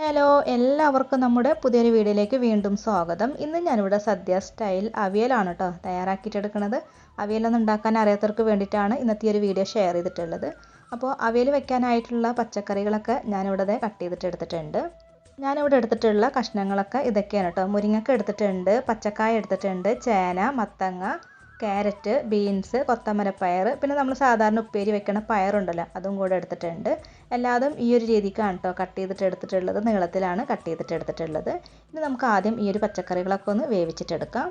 Hello എല്ലാവർക്കും നമ്മുടെ പുതിയൊരു വീഡിയോയിലേക്ക് വീണ്ടും സ്വാഗതം. ഇന്ന് ഞാനിവിടെ സദ്യ സ്റ്റൈൽ അവിയലാണ് കേട്ടോ തയ്യാറാക്കിയിട്ടെടുക്കുന്നത് അവിയലൊന്നും ഉണ്ടാക്കാൻ അറിയാത്തവർക്ക് വേണ്ടിയിട്ടാണ് ഇന്നത്തെ ഒരു വീഡിയോ ഷെയർ ചെയ്തിട്ടുള്ളത്. അപ്പോൾ അവിയൽ വെക്കാനായിട്ടുള്ള പച്ചക്കറികളൊക്കെ ഞാനിവിടെ കട്ട് ചെയ്തിട്ട് എടുത്തിട്ടുണ്ട്. ഞാനിവിടെ എടുത്തിട്ടുള്ള കഷ്ണങ്ങളൊക്കെ ഇതൊക്കെയാണ് കേട്ടോ മുരിങ്ങക്ക എടുത്തിട്ടുണ്ട് പച്ചക്കായ എടുത്തിട്ടുണ്ട് ചേന മത്തങ്ങ ക്യാരറ്റ് ബീൻസ് കൊത്തമരപ്പയർ പിന്നെ നമ്മൾ സാധാരണ ഉപ്പേരി വെക്കണ പയറുണ്ടല്ലോ അതും കൂടെ എടുത്തിട്ടുണ്ട്. എല്ലാതും ഈ ഒരു രീതിക്കാണ് കേട്ടോ കട്ട് ചെയ്തിട്ട് എടുത്തിട്ടുള്ളത് നീളത്തിലാണ് കട്ട് ചെയ്തിട്ട് എടുത്തിട്ടുള്ളത്. ഇനി നമുക്ക് ആദ്യം ഈ ഒരു പച്ചക്കറികളൊക്കെ ഒന്ന് വേവിച്ചിട്ടെടുക്കാം.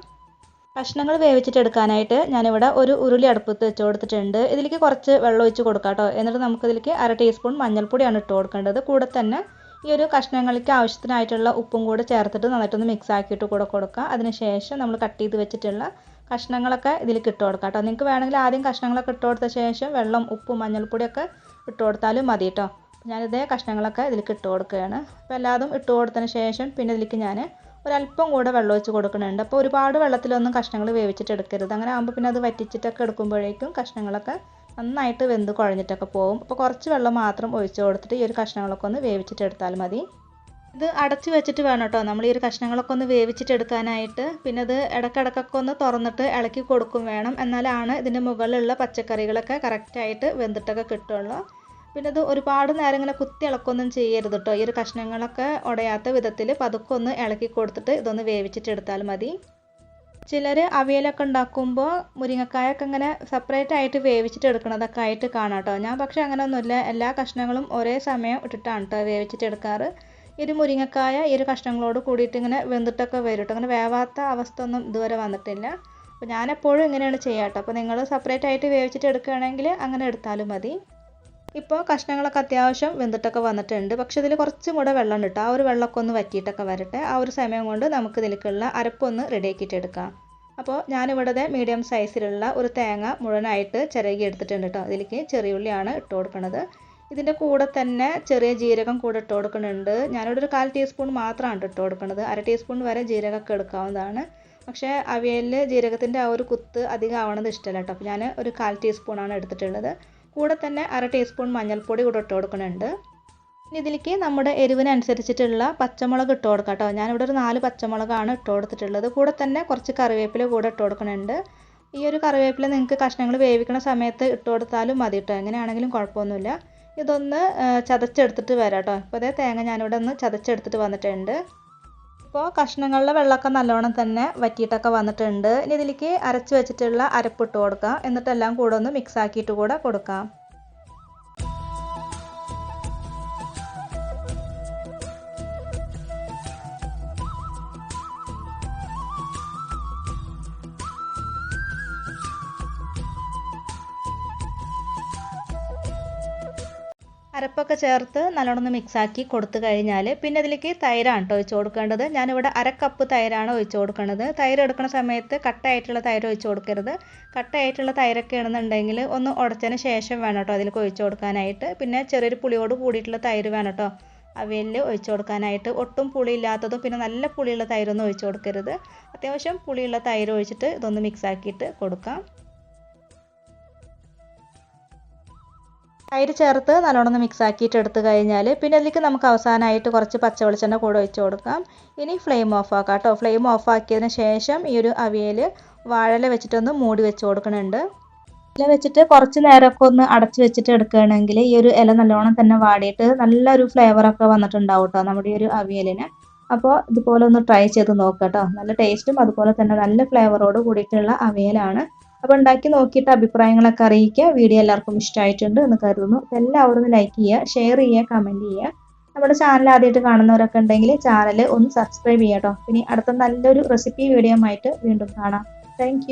കഷ്ണങ്ങൾ വേവിച്ചിട്ടെടുക്കാനായിട്ട് ഞാനിവിടെ ഒരു ഉരുളി അടുപ്പത്ത് വെച്ച് കൊടുത്തിട്ടുണ്ട്. ഇതിലേക്ക് കുറച്ച് വെള്ളം ഒഴിച്ച് കൊടുക്കാം കേട്ടോ എന്നിട്ട് നമുക്കിതിലേക്ക് അര ടീസ്പൂൺ മഞ്ഞൾപ്പൊടിയാണ് ഇട്ട് കൊടുക്കേണ്ടത്. കൂടെ തന്നെ ഈ ഒരു കഷ്ണങ്ങൾക്ക് ആവശ്യത്തിനായിട്ടുള്ള ഉപ്പും കൂടെ ചേർത്തിട്ട് നന്നായിട്ടൊന്ന് മിക്സ് ആക്കിയിട്ട് കൂടെ കൊടുക്കുക അതിനുശേഷം നമ്മൾ കട്ട് ചെയ്ത് വെച്ചിട്ടുള്ള കഷ്ണങ്ങളൊക്കെ ഇതിൽ ഇട്ട് കൊടുക്കാം കേട്ടോ. നിങ്ങൾക്ക് വേണമെങ്കിൽ ആദ്യം കഷ്ണങ്ങളൊക്കെ ഇട്ട് കൊടുത്ത ശേഷം വെള്ളം ഉപ്പും മഞ്ഞൾപ്പൊടിയൊക്കെ ഇട്ട് കൊടുത്താലും മതി കേട്ടോ. ഞാനിതേ കഷ്ണങ്ങളൊക്കെ ഇതിലേക്ക് ഇട്ട് കൊടുക്കുകയാണ്. അപ്പോൾ എല്ലാതും ഇട്ട് കൊടുത്തതിന് ശേഷം പിന്നെ ഇതിലേക്ക് ഞാൻ ഒരല്പം കൂടെ വെള്ളം ഒഴിച്ച് കൊടുക്കുന്നുണ്ട്. അപ്പോൾ ഒരുപാട് വെള്ളത്തിലൊന്നും കഷ്ണങ്ങൾ വേവിച്ചിട്ട് എടുക്കരുത്. അങ്ങനെ ആകുമ്പോൾ പിന്നെ അത് വറ്റിച്ചിട്ടൊക്കെ എടുക്കുമ്പോഴേക്കും കഷ്ണങ്ങളൊക്കെ നന്നായിട്ട് വെന്ത് കുഴഞ്ഞിട്ടൊക്കെ പോകും. അപ്പോൾ കുറച്ച് വെള്ളം മാത്രം ഒഴിച്ച് കൊടുത്തിട്ട് ഈ ഒരു കഷ്ണങ്ങളൊക്കെ ഒന്ന് വേവിച്ചിട്ട് എടുത്താൽ മതി. ഇത് അടച്ച് വെച്ചിട്ട് വേണം കേട്ടോ. നമ്മൾ ഈ ഒരു കഷ്ണങ്ങളൊക്കെ ഒന്ന് വേവിച്ചിട്ട് എടുക്കാനായിട്ട്. പിന്നെ അത് ഇടയ്ക്കിടയ്ക്കൊക്കെ ഒന്ന് തുറന്നിട്ട് ഇളക്കി കൊടുക്കും വേണം. എന്നാലാണ് ഇതിന്റെ മുകളിലുള്ള പച്ചക്കറികളൊക്കെ കറക്റ്റായിട്ട് വെന്തിട്ടൊക്കെ കിട്ടുള്ളൂ. പിന്നെ അത് ഒരുപാട് നേരം ഇങ്ങനെ കുത്തി ഇളക്കൊന്നും ചെയ്യരുത് കേട്ടോ. ഈ ഒരു കഷ്ണങ്ങളൊക്കെ ഉടയാത്ത വിധത്തിൽ പതുക്കെ ഒന്ന് ഇളക്കി കൊടുത്തിട്ട് ഇതൊന്ന് വേവിച്ചിട്ട് എടുത്താൽ മതി. ചിലർ അവിയലൊക്കെ ഉണ്ടാക്കുമ്പോൾ മുരിങ്ങക്കായൊക്കെ ഇങ്ങനെ സെപ്പറേറ്റ് ആയിട്ട് വേവിച്ചിട്ട് എടുക്കുന്നതൊക്കെ ആയിട്ട് കാണാം കേട്ടോ. ഞാൻ പക്ഷേ അങ്ങനെയൊന്നുമില്ല. എല്ലാ കഷ്ണങ്ങളും ഒരേ സമയം ഇട്ടിട്ടാണ് കേട്ടോ വേവിച്ചിട്ട് എടുക്കാറ്. ഒരു മുരിങ്ങക്കായ ഒരു കഷ്ണങ്ങളോട് കൂടിയിട്ട് ഇങ്ങനെ വെന്തിട്ടൊക്കെ വരും കേട്ടോ അങ്ങനെ വേവാത്ത അവസ്ഥ ഒന്നും ഇതുവരെ വന്നിട്ടില്ല. അപ്പോൾ ഞാനെപ്പോഴും ഇങ്ങനെയാണ് ചെയ്യുക കേട്ടോ അപ്പോൾ നിങ്ങൾ സെപ്പറേറ്റ് ആയിട്ട് വേവിച്ചിട്ട് എടുക്കുകയാണെങ്കിൽ അങ്ങനെ എടുത്താലും മതി. ഇപ്പോൾ കഷ്ണങ്ങളൊക്കെ അത്യാവശ്യം വെന്തിട്ടൊക്കെ വന്നിട്ടുണ്ട്. പക്ഷേ ഇതിൽ കുറച്ചും കൂടെ വെള്ളം കേട്ടോ. ആ ഒരു വെള്ളമൊക്കെ ഒന്ന് വറ്റിയിട്ടൊക്കെ വരട്ടെ. ആ ഒരു സമയം കൊണ്ട് നമുക്ക് ഇതിലേക്കുള്ള അരപ്പൊന്ന് റെഡിയാക്കിയിട്ട് എടുക്കാം. അപ്പോൾ ഞാനിവിടെ മീഡിയം സൈസിലുള്ള ഒരു തേങ്ങ മുഴുവനായിട്ട് ചിരകി എടുത്തിട്ടുണ്ട് കേട്ടോ. ഇതിലേക്ക് ചെറിയുള്ളിയാണ് ഇട്ട് കൊടുക്കുന്നത് ഇതിന്റെ കൂടെ തന്നെ ചെറിയ ജീരകം കൂടെ ഇട്ട് കൊടുക്കുന്നുണ്ട്. ഞാനിവിടെ ഒരു കാൽ ടീസ്പൂൺ മാത്രമാണ് ഇട്ട് കൊടുക്കുന്നത്. അര ടീസ്പൂൺ വരെ ജീരകമൊക്കെ എടുക്കാവുന്നതാണ്. പക്ഷേ അവിയലിൽ ജീരകത്തിന്റെ ആ ഒരു കുത്ത് അധികം ആവണത് ഇഷ്ടമല്ല കേട്ടോ. അപ്പോൾ ഞാൻ ഒരു കാൽ ടീസ്പൂണാണ് എടുത്തിട്ടുള്ളത്. കൂടെ തന്നെ അര ടീസ്പൂൺ മഞ്ഞൾപ്പൊടി കൂടെ ഇട്ട് കൊടുക്കുന്നുണ്ട്. ഇനി ഇതിലേക്ക് നമ്മുടെ എരിവിനനുസരിച്ചിട്ടുള്ള പച്ചമുളക് ഇട്ട് കൊടുക്കാം കേട്ടോ. ഞാനിവിടെ ഒരു നാല് പച്ചമുളകാണ് ഇട്ട് കൊടുത്തിട്ടുള്ളത്. കൂടെ തന്നെ കുറച്ച് കറിവേപ്പില കൂടെ ഇട്ട് കൊടുക്കുന്നുണ്ട്. ഈ ഒരു കറിവേപ്പില നിങ്ങൾക്ക് കഷ്ണങ്ങൾ വേവിക്കുന്ന സമയത്ത് ഇട്ട് കൊടുത്താലും മതി കേട്ടോ. എങ്ങനെയാണെങ്കിലും കുഴപ്പമൊന്നുമില്ല. ഇതൊന്ന് ചതച്ചെടുത്തിട്ട് വരാം കേട്ടോ ഇപ്പോൾ അതേ തേങ്ങ ഞാനിവിടെ ഒന്ന് ചതച്ചെടുത്തിട്ട് വന്നിട്ടുണ്ട്. ഇപ്പോൾ കഷ്ണങ്ങളിലെ വെള്ളമൊക്കെ നല്ലോണം തന്നെ വറ്റിയിട്ടൊക്കെ വന്നിട്ടുണ്ട്. ഇനി ഇതിലേക്ക് അരച്ച് വെച്ചിട്ടുള്ള അരപ്പിട്ട് കൊടുക്കാം. എന്നിട്ടെല്ലാം കൂടെ ഒന്ന് മിക്സ് ആക്കിയിട്ട് കൂടെ കൊടുക്കാം. അരപ്പൊക്കെ ചേർത്ത് നല്ലോണം മിക്സാക്കി കൊടുത്തു കഴിഞ്ഞാൽ പിന്നെ അതിലേക്ക് തൈരാണ് കേട്ടോ ഒഴിച്ച് കൊടുക്കേണ്ടത്. ഞാനിവിടെ അര കപ്പ് തൈരാണ് ഒഴിച്ച് കൊടുക്കുന്നത് തൈര് എടുക്കുന്ന സമയത്ത് കട്ടയായിട്ടുള്ള തൈര് ഒഴിച്ച് കൊടുക്കരുത്. കട്ടയായിട്ടുള്ള തൈരൊക്കെ ആണെന്നുണ്ടെങ്കിൽ ഒന്ന് ഉടച്ചതിന് ശേഷം വേണം കേട്ടോ അതിലേക്ക് ഒഴിച്ച് കൊടുക്കാനായിട്ട്. പിന്നെ ചെറിയൊരു പുളിയോട് കൂടിയിട്ടുള്ള തൈര് വേണം കേട്ടോ അവയിൽ ഒഴിച്ച് കൊടുക്കാനായിട്ട്. ഒട്ടും പുളിയില്ലാത്തതും പിന്നെ നല്ല പുളിയുള്ള തൈരൊന്നും ഒഴിച്ച് കൊടുക്കരുത്. അത്യാവശ്യം പുളിയുള്ള തൈര് ഒഴിച്ചിട്ട് ഇതൊന്ന് മിക്സ് ആക്കിയിട്ട് കൊടുക്കാം. തൈര് ചേർത്ത് നല്ലോണം മിക്സ് ആക്കിയിട്ട് എടുത്തു കഴിഞ്ഞാൽ പിന്നെ അതിലേക്ക് നമുക്ക് അവസാനമായിട്ട് കുറച്ച് പച്ച വെളിച്ചെണ്ണ കൂടെ ഒഴിച്ച് കൊടുക്കാം. ഇനി ഫ്ലെയിം ഓഫ് ആക്കാം കേട്ടോ. ഫ്ലെയിം ഓഫ് ആക്കിയതിന് ശേഷം ഈ ഒരു അവിയൽ വാഴല വെച്ചിട്ടൊന്ന് മൂടി വെച്ച് കൊടുക്കുന്നുണ്ട് ഇല വെച്ചിട്ട് കുറച്ച് നേരമൊക്കെ ഒന്ന് അടച്ച് വെച്ചിട്ട് എടുക്കുകയാണെങ്കിൽ ഈ ഒരു ഇല നല്ലോണം തന്നെ വാടിയിട്ട് നല്ലൊരു ഫ്ലേവറൊക്കെ വന്നിട്ടുണ്ടാവും കേട്ടോ നമ്മുടെ ഈ ഒരു അവിയലിന്. അപ്പോൾ ഇതുപോലെ ഒന്ന് ട്രൈ ചെയ്ത് നോക്കാം കേട്ടോ. നല്ല ടേസ്റ്റും അതുപോലെ തന്നെ നല്ല ഫ്ലേവറോട് കൂടിയിട്ടുള്ള അവിയലാണ്. അപ്പോൾ ഉണ്ടാക്കി നോക്കിയിട്ട് അഭിപ്രായങ്ങളൊക്കെ അറിയിക്കുക. വീഡിയോ എല്ലാവർക്കും ഇഷ്ടമായിട്ടുണ്ട് എന്ന് കരുതുന്നു. എല്ലാവരും ലൈക്ക് ചെയ്യുക ഷെയർ ചെയ്യുക കമന്റ് ചെയ്യുക. നമ്മുടെ ചാനൽ ആദ്യമായിട്ട് കാണുന്നവരൊക്കെ ഉണ്ടെങ്കിൽ ചാനൽ ഒന്ന് സബ്സ്ക്രൈബ് ചെയ്യാം കേട്ടോ പിന്നെ അടുത്ത നല്ലൊരു റെസിപ്പി വീഡിയോ ആയിട്ട് വീണ്ടും കാണാം. താങ്ക്